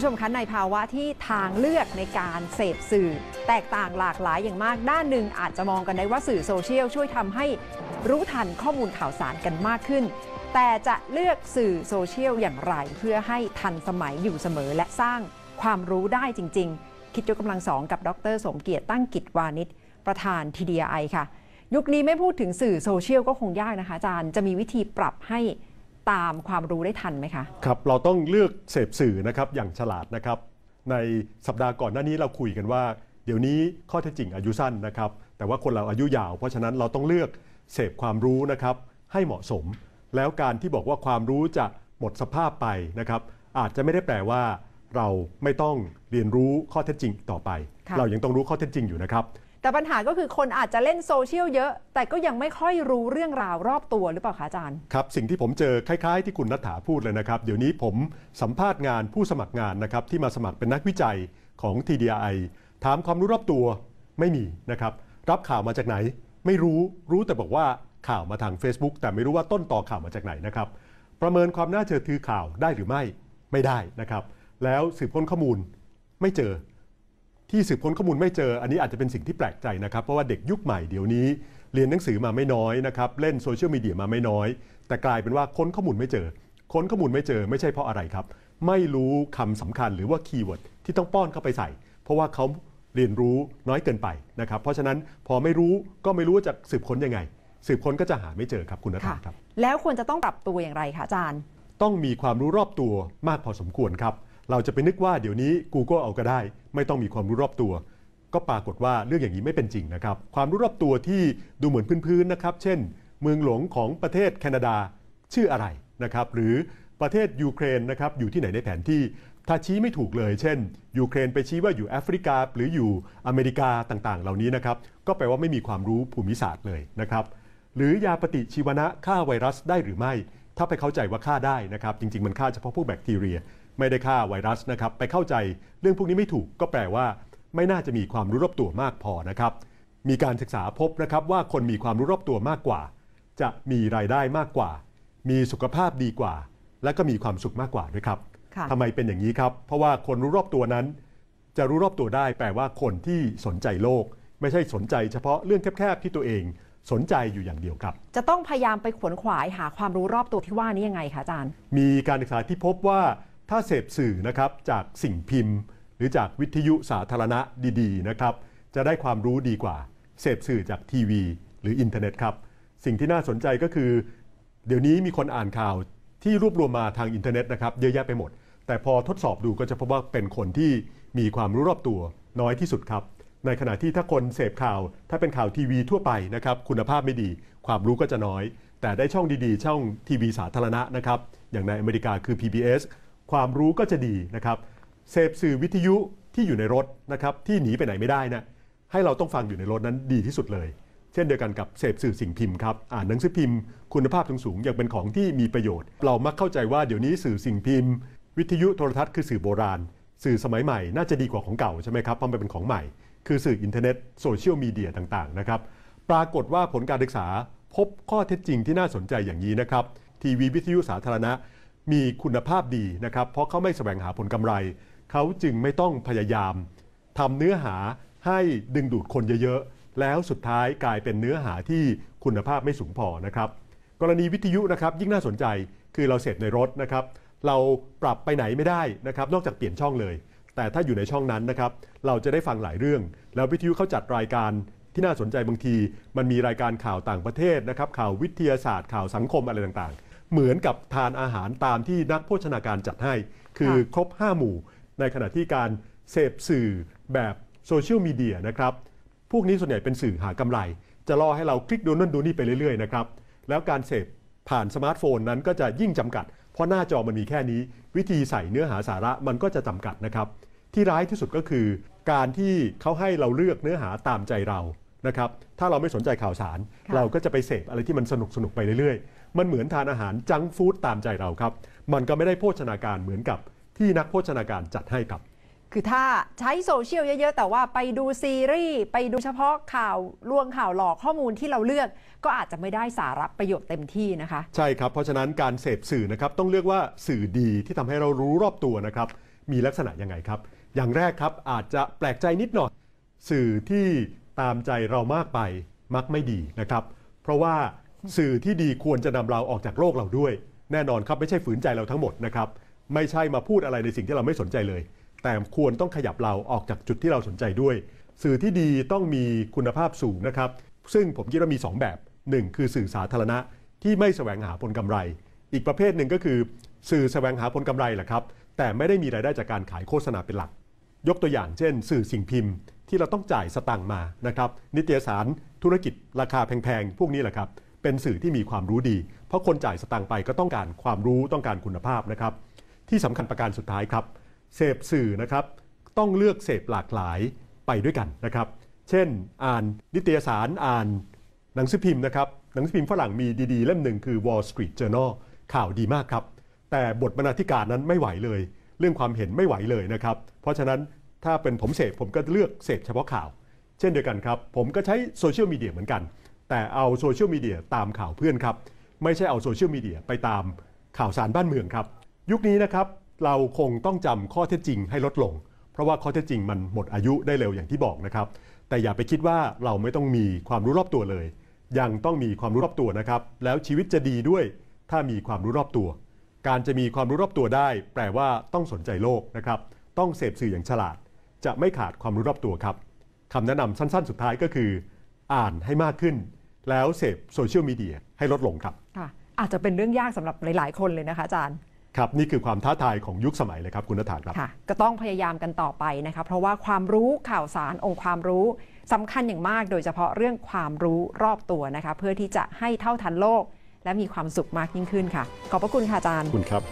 ผู้ชมคะในภาวะที่ทางเลือกในการเสพสื่อ แตกต่างหลากหลายอย่างมากด้านหนึ่งอาจจะมองกันได้ว่าสื่อโซเชียลช่วยทำให้รู้ทันข้อมูลข่าวสารกันมากขึ้น แต่จะเลือกสื่อโซเชียลอย่างไร เพื่อให้ทันสมัยอยู่เสมอและสร้างความรู้ได้จริง ๆ คิดยกกำลังสองกับดร สมเกียรติตั้งกิจวานิชประธาน TDI ค่ะ ยุคนี้ไม่พูดถึงสื่อโซเชียลก็คงยากนะคะอาจารย์จะมีวิธีปรับให้ ตามความรู้ได้ทันไหมคะ ครับ เราต้องเลือกเสพสื่อนะครับอย่างฉลาดนะครับ ในสัปดาห์ก่อนหน้านี้เราคุยกันว่า เดี๋ยวนี้ข้อเท็จจริงอายุสั้นนะครับ แต่ว่าคนเราอายุยาว เพราะฉะนั้นเราต้องเลือกเสพความรู้นะครับให้เหมาะสม แล้วการที่บอกว่าความรู้จะหมดสภาพไปนะครับ อาจจะไม่ได้แปลว่า เราไม่ต้องเรียนรู้ข้อเท็จจริงต่อไปค่ะเรายังต้องรู้ข้อเท็จจริงอยู่นะครับ แต่ปัญหาก็คือคนอาจจะเล่นโซเชียลเยอะ แต่ก็ยังไม่ค่อยรู้เรื่องราวรอบตัวหรือเปล่าคะอาจารย์ ครับ สิ่งที่ผมเจอคล้ายๆ ที่คุณนัฐาพูดเลยนะครับ เดี๋ยวนี้ผมสัมภาษณ์งานผู้สมัครงานนะครับที่มาสมัครเป็นนักวิจัยของ TDI ถามความรู้รอบตัวไม่มีนะครับ รับข่าวมาจากไหน ไม่รู้รู้แต่บอกว่าข่าวมาทาง Facebook แต่ไม่รู้ว่าต้นต่อข่าวมาจากไหนนะครับ ประเมินความน่าเชื่อถือข่าวได้หรือไม่ไม่ได้นะครับ แล้วสืบค้นข้อมูลไม่เจอ ที่สืบค้นข้อมูลไม่เจอ อันนี้อาจจะเป็นสิ่งที่แปลกใจนะครับ เพราะว่าเด็กยุคใหม่เดี๋ยวนี้ เรียนหนังสือมาไม่น้อยนะครับเล่นโซเชียลมีเดียมาไม่น้อย แต่กลายเป็นว่าค้นข้อมูลไม่เจอ ค้นข้อมูลไม่เจอไม่ใช่เพราะอะไรครับ ไม่รู้คำสำคัญหรือว่าคีย์เวิร์ดที่ต้องป้อนเข้าไปใส่ เพราะว่าเขาเรียนรู้น้อยเกินไปนะครับเพราะฉะนั้นพอไม่รู้ก็ไม่รู้ว่าจะสืบค้นยังไง สืบค้นก็จะหาไม่เจอครับคุณนัทค่ะครับ แล้วควรจะต้องปรับตัวอย่างไรคะอาจารย์ ต้องมีความรู้รอบตัวมากพอสมควรครับ เราจะไปนึกว่าเดี๋ยวนี้ Google เอาก็ได้ ไม่ต้องมีความรู้รอบตัว ก็ปรากฏว่าเรื่องอย่างนี้ไม่เป็นจริงนะครับ ความรู้รอบตัวที่ดูเหมือนพื้นๆนะครับ เช่น เมืองหลวงของประเทศแคนาดาชื่ออะไรนะครับ หรือประเทศยูเครนนะครับอยู่ที่ไหนในแผนที่ถ้าชี้ไม่ถูกเลย เช่น ยูเครนไปชี้ว่าอยู่แอฟริกา หรืออยู่อเมริกาต่างๆ เหล่านี้นะครับ ก็แปลว่าไม่มีความรู้ภูมิศาสตร์เลยนะครับ หรือยาปฏิชีวนะฆ่าไวรัสได้หรือไม่ ถ้าไปเข้าใจว่าฆ่าได้นะครับ จริง ๆ มันฆ่าเฉพาะพวกแบคทีเรียไม่ได้ฆ่าไวรัสนะครับไปเข้าใจเรื่องพวกนี้ไม่ถูกก็แปลว่า ไม่น่าจะมีความรู้รอบตัวมากพอนะครับมีการศึกษาพบนะครับว่าคนมีความรู้รอบตัวมากกว่า จะมีรายได้มากกว่า มีสุขภาพดีกว่า และก็มีความสุขมากกว่าด้วยครับค่ะทำไมเป็นอย่างนี้ครับ เพราะว่าคนรู้รอบตัวนั้น จะรู้รอบตัวได้แปลว่าคนที่สนใจโลก ไม่ใช่สนใจเฉพาะเรื่องแคบๆที่ตัวเองสนใจอยู่อย่างเดียวครับ จะต้องพยายามไปขวนขวายหาความรู้รอบตัวที่ว่านี้ยังไงคะอาจารย์ มีการศึกษาที่พบว่า ถ้าเสพสื่อนะครับจากสิ่งพิมพ์ หรือจากวิทยุสาธารณะดีๆนะครับจะได้ความรู้ดีกว่า เสพสื่อจากทีวี หรืออินเทอร์เน็ตครับสิ่งที่น่าสนใจก็คือ เดี๋ยวนี้มีคนอ่านข่าวที่รวบรวมมาทางอินเทอร์เน็ตนะครับเยอะแยะไปหมด แต่พอทดสอบดูก็จะพบว่าเป็นคนที่มีความรู้รอบตัวน้อยที่สุดครับ ในขณะที่ถ้าคนเสพข่าว ถ้าเป็นข่าวทีวีทั่วไปนะครับคุณภาพไม่ดี ความรู้ก็จะน้อย แต่ได้ช่องดีๆ ช่องทีวีสาธารณะนะครับอย่างในอเมริกาคือ PBS ความรู้ก็จะดีนะครับเสพสื่อวิทยุที่อยู่ในรถนะครับที่หนีไปไหนไม่ได้นะให้เราต้องฟังอยู่ในรถนั้นดีที่สุดเลย เช่นเดียวกันกับเสพสื่อสิ่งพิมพ์ครับอ่านหนังสือพิมพ์ คุณภาพสูงๆยังเป็นของที่มีประโยชน์ เรามักเข้าใจว่าเดี๋ยวนี้สื่อสิ่งพิมพ์ วิทยุโทรทัศน์คือสื่อโบราณ สื่อสมัยใหม่น่าจะดีกว่าของเก่าใช่ไหมครับเพราะมันเป็นของใหม่ คือสื่ออินเทอร์เน็ตโซเชียลมีเดียต่างๆนะครับปรากฏว่าผลการศึกษาพบข้อเท็จจริงที่น่าสนใจอย่างนี้นะครับทีวีวิทยุสาธารณะ มีคุณภาพดีนะครับ เพราะเขาไม่แสวงหาผลกำไร เขาจึงไม่ต้องพยายามทำเนื้อหาให้ดึงดูดคนเยอะๆ แล้วสุดท้ายกลายเป็นเนื้อหาที่คุณภาพไม่สูงพอนะครับ กรณีวิทยุนะครับยิ่งน่าสนใจคือเราเสพในรถนะครับ เราปรับไปไหนไม่ได้นะครับ นอกจากเปลี่ยนช่องเลย แต่ถ้าอยู่ในช่องนั้นนะครับ เราจะได้ฟังหลายเรื่อง แล้ววิทยุเขาจัดรายการที่น่าสนใจบางที มันมีรายการข่าวต่างประเทศนะครับ ข่าววิทยาศาสตร์ข่าวสังคมอะไรต่างๆ เหมือนกับทานอาหารตามที่นักโภชนาการจัดให้ คือครบ 5 หมู่ ในขณะที่การเสพสื่อแบบโซเชียลมีเดียนะครับ พวกนี้ส่วนใหญ่เป็นสื่อหากำไร จะล่อให้เราคลิกดูนั่นดูนี่ไปเรื่อยๆนะครับ แล้วการเสพผ่านสมาร์ทโฟนนั้นก็จะยิ่งจำกัด เพราะหน้าจอมันมีแค่นี้ วิธีใส่เนื้อหาสาระมันก็จะจำกัดนะครับ ที่ร้ายที่สุดก็คือ การที่เขาให้เราเลือกเนื้อหาตามใจเรา นะครับถ้าเราไม่สนใจข่าวสารค่ะเราก็จะไปเสพอะไรที่มันสนุกสนุกๆไปเรื่อยๆ มันเหมือนทานอาหารจังก์ฟู้ดตามใจเราครับ มันก็ไม่ได้โภชนาการเหมือนกับที่นักโภชนาการจัดให้ครับ คือถ้าใช้โซเชียลเยอะๆ แต่ว่าไปดูซีรีส์ ไปดูเฉพาะข่าวลวงข่าวหลอกข้อมูลที่เราเลือก ก็อาจจะไม่ได้สาระประโยชน์เต็มที่นะคะ ใช่ครับ เพราะฉะนั้นการเสพสื่อนะครับต้องเลือกว่าสื่อดีที่ทำให้เรารู้รอบตัวนะครับมีลักษณะยังไงครับ อย่างแรกครับอาจจะแปลกใจนิดหน่อยสื่อที่ ตามใจเรามากไปมักไม่ดีนะครับ เพราะว่าสื่อที่ดีควรจะนำเราออกจากโลกเราด้วย แน่นอนครับไม่ใช่ฝืนใจเราทั้งหมดนะครับ ไม่ใช่มาพูดอะไรในสิ่งที่เราไม่สนใจเลย แต่ควรต้องขยับเราออกจากจุดที่เราสนใจด้วย สื่อที่ดีต้องมีคุณภาพสูงนะครับ ซึ่งผมคิดว่ามี 2 แบบ 1 คือสื่อสาธารณะที่ไม่แสวงหาผลกำไร อีกประเภทหนึ่งก็คือ สื่อแสวงหาผลกำไรแหละครับ แต่ไม่ได้มีรายได้จากการขายโฆษณาเป็นหลัก ยกตัวอย่างเช่น สื่อสิ่งพิมพ์ที่เราต้องจ่ายสตังค์มานะครับนิตยสารธุรกิจราคาแพงๆ พวกนี้แหละครับ เป็นสื่อที่มีความรู้ดี เพราะคนจ่ายสตังค์ไปก็ต้องการความรู้ต้องการคุณภาพนะครับ ที่สำคัญประการสุดท้ายครับ เสพสื่อนะครับ ต้องเลือกเสพหลากหลายไปด้วยกันนะครับ เช่น อ่านนิตยสารอ่านหนังสือพิมพ์นะครับหนังสือพิมพ์ฝรั่งมีดีๆ เล่มหนึ่งคือ Wall Street Journal ข่าวดีมากครับ แต่บทบรรณาธิการนั้นไม่ไหวเลย เรื่องความเห็นไม่ไหวเลยนะครับ เพราะฉะนั้นถ้าเป็นผมเสพผมก็เลือกเสพเฉพาะข่าว เช่นเดียวกันครับ ผมก็ใช้โซเชียลมีเดียเหมือนกัน แต่เอาโซเชียลมีเดียตามข่าวเพื่อนครับ ไม่ใช่เอาโซเชียลมีเดียไปตามข่าวสารบ้านเมืองครับ ยุคนี้นะครับเราคงต้องจำข้อเท็จจริงให้ลดลง เพราะว่าข้อเท็จจริงมันหมดอายุได้เร็วอย่างที่บอกนะครับ แต่อย่าไปคิดว่าเราไม่ต้องมีความรู้รอบตัวเลย ยังต้องมีความรู้รอบตัวนะครับ แล้วชีวิตจะดีด้วยถ้ามีความรู้รอบตัว การจะมีความรู้รอบตัวได้ แปลว่าต้องสนใจโลกนะครับ ต้องเสพสื่ออย่างฉลาด จะไม่ขาดความรู้รอบตัวครับคำแนะนำสั้น ๆ สุดท้ายก็คือ อ่านให้มากขึ้น แล้วเสพโซเชียลมีเดียให้ลดลงครับค่ะอาจจะเป็นเรื่องยากสำหรับหลาย ๆ คนเลยนะคะอาจารย์ครับนี่คือความท้าทายของยุคสมัยเลยครับคุณนฐานครับค่ะก็ต้องพยายามกันต่อไปนะคะเพราะว่าความรู้ข่าวสารองค์ความรู้สำคัญอย่างมาก โดยเฉพาะเรื่องความรู้รอบตัวนะคะเพื่อที่จะให้เท่าทันโลก และมีความสุขมากยิ่งขึ้นค่ะ ขอบพระคุณค่ะอาจารย์คุณครับ